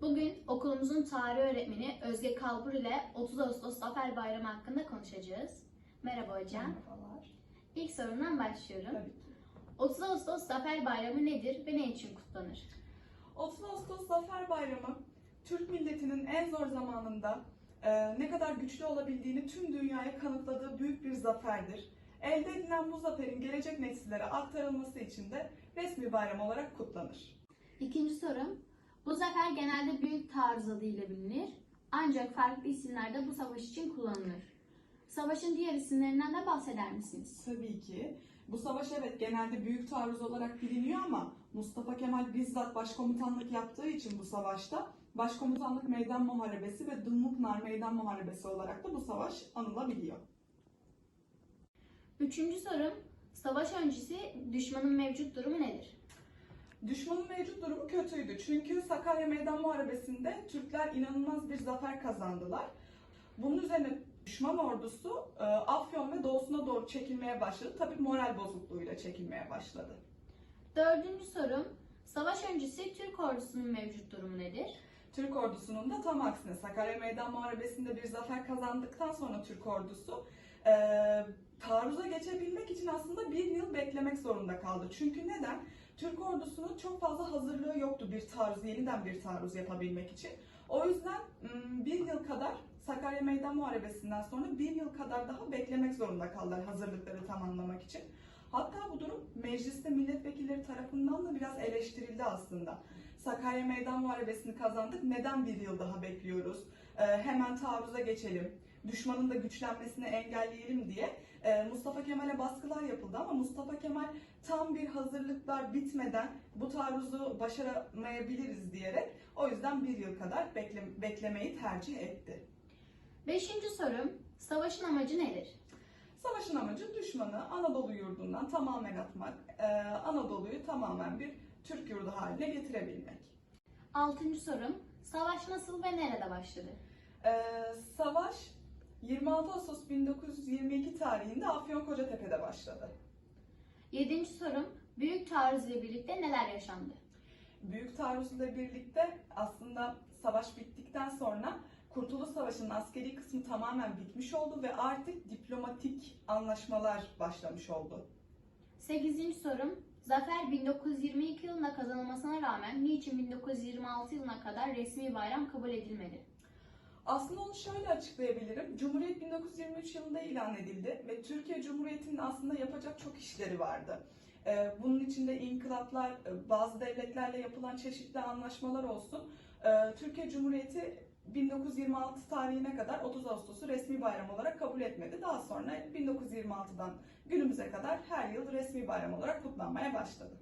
Bugün okulumuzun tarih öğretmeni Özge Kalbur ile 30 Ağustos Zafer Bayramı hakkında konuşacağız. Merhaba hocam. Merhabalar. İlk sorumdan başlıyorum. Tabii ki. 30 Ağustos Zafer Bayramı nedir ve ne için kutlanır? 30 Ağustos Zafer Bayramı, Türk milletinin en zor zamanında e, ne kadar güçlü olabildiğini tüm dünyaya kanıtladığı büyük bir zaferdir. Elde edilen bu zaferin gelecek nesillere aktarılması için de resmi bayram olarak kutlanır. İkinci sorum. Bu zafer genelde Büyük Taarruz adıyla bilinir. Ancak farklı isimlerde bu savaş için kullanılır. Savaşın diğer isimlerinden de bahseder misiniz? Tabii ki. Bu savaş evet genelde büyük taarruz olarak biliniyor ama Mustafa Kemal bizzat başkomutanlık yaptığı için bu savaşta Başkomutanlık Meydan Muharebesi ve Dumlupınar Meydan Muharebesi olarak da bu savaş anılabiliyor. Üçüncü sorum. Savaş öncesi düşmanın mevcut durumu nedir? Düşmanın mevcut durumu kötüydü. Çünkü Sakarya Meydan Muharebesi'nde Türkler inanılmaz bir zafer kazandılar. Bunun üzerine düşman ordusu e, Afyon ve doğusuna doğru çekilmeye başladı. Tabii moral bozukluğuyla çekilmeye başladı. Dördüncü sorum. Savaş öncesi Türk ordusunun mevcut durumu nedir? Türk ordusunun da tam aksine Sakarya Meydan Muharebesi'nde bir zafer kazandıktan sonra Türk ordusu e, taarruza geçebilmek için aslında bir yıl beklemek zorunda kaldı. Çünkü neden? Türk ordusunun çok fazla hazırlığı yoktu bir taarruz, yeniden bir taarruz yapabilmek için. O yüzden bir yıl kadar Sakarya Meydan Muharebesi'nden sonra bir yıl kadar daha beklemek zorunda kaldılar hazırlıkları tamamlamak için. Hatta bu durum mecliste milletvekilleri tarafından da biraz eleştirildi aslında. Sakarya Meydan Muharebesi'ni kazandık. Neden bir yıl daha bekliyoruz? Hemen taarruza geçelim. Düşmanın da güçlenmesini engelleyelim diye e, Mustafa Kemal'e baskılar yapıldı ama Mustafa Kemal tam bir hazırlıklar bitmeden bu taarruzu başaramayabiliriz diyerek o yüzden bir yıl kadar bekle- beklemeyi tercih etti. Beşinci sorum. Savaşın amacı nedir? Savaşın amacı düşmanı Anadolu yurdundan tamamen atmak, e, Anadolu'yu tamamen bir Türk yurdu haline getirebilmek. Altıncı sorum. Savaş nasıl ve nerede başladı? Ee, savaş 26 Ağustos 1922 tarihinde Afyonkaratepe'de başladı. Yedinci sorum. Büyük taarruz ile birlikte neler yaşandı? Büyük taarruzla birlikte aslında savaş bittikten sonra Kurtuluş Savaşı'nın askeri kısmı tamamen bitmiş oldu ve artık diplomatik anlaşmalar başlamış oldu. Sekizinci sorum. Zafer 1922 yılında kazanılmasına rağmen niçin 1926 yılına kadar resmi bayram kabul edilmedi? Aslında onu şöyle açıklayabilirim. Cumhuriyet 1923 yılında ilan edildi ve Türkiye Cumhuriyeti'nin aslında yapacak çok işleri vardı. Ee, Bunun içinde inkılaplar, e, bazı devletlerle yapılan çeşitli anlaşmalar olsun. Ee, Türkiye Cumhuriyeti 1926 tarihine kadar 30 Ağustos'u resmi bayram olarak kabul etmedi. Daha sonra 1926'dan günümüze kadar her yıl resmi bayram olarak kutlanmaya başladı.